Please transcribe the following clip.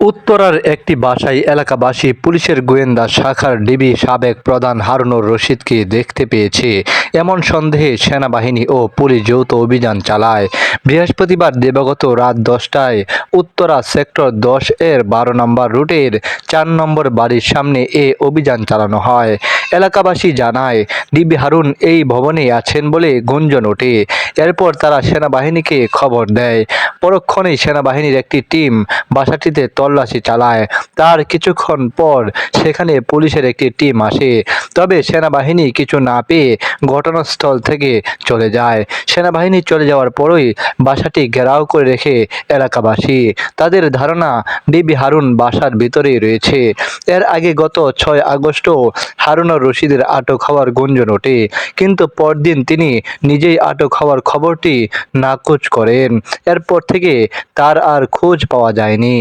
উত্তরার একটি বাসায় এলাকাবাসী পুলিশের গোয়েন্দা শাখার ডিবি সাবেক প্রধান হারুনুর রশিদকে দেখতে পেয়েছে। এমন সন্দেহে সেনাবাহিনী ও পুলিশ যৌথ অভিযান চালায়। বৃহস্পতিবার দিবাগত রাত দশটায় উত্তরা সেক্টর দশ এর বারো নম্বর রুটের চার নম্বর বাড়ির সামনে এ অভিযান চালানো হয়। এলাকাবাসী জানায়, ডিবি হারুন এই ভবনে আছেন বলে গুঞ্জন ওঠে। এরপর তারা সেনাবাহিনীকে খবর দেয়। পরক্ষণেই সেনাবাহিনীর একটি টিম বাসাটিতে তল্লাশি চালায়। তার কিছুক্ষণ পর সেখানে পুলিশের একটি টিম আসে। তবে সেনাবাহিনী কিছু না পেয়ে ঘটনাস্থল থেকে চলে যায়। সেনাবাহিনী চলে যাওয়ার পরই বাসাটি ঘেরাও করে রেখে এলাকাবাসী। তাদের ধারণা, ডিবি হারুন বাসার ভিতরেই রয়েছে। এর আগে গত ছয় আগস্টও হারুনুর রশিদের আটক হওয়ার গুঞ্জন ওঠে। কিন্তু পরদিন তিনি নিজেই আটক হওয়ার খবরটি নাকচ করেন। এরপর থেকে তার আর খোঁজ পাওয়া যায়নি।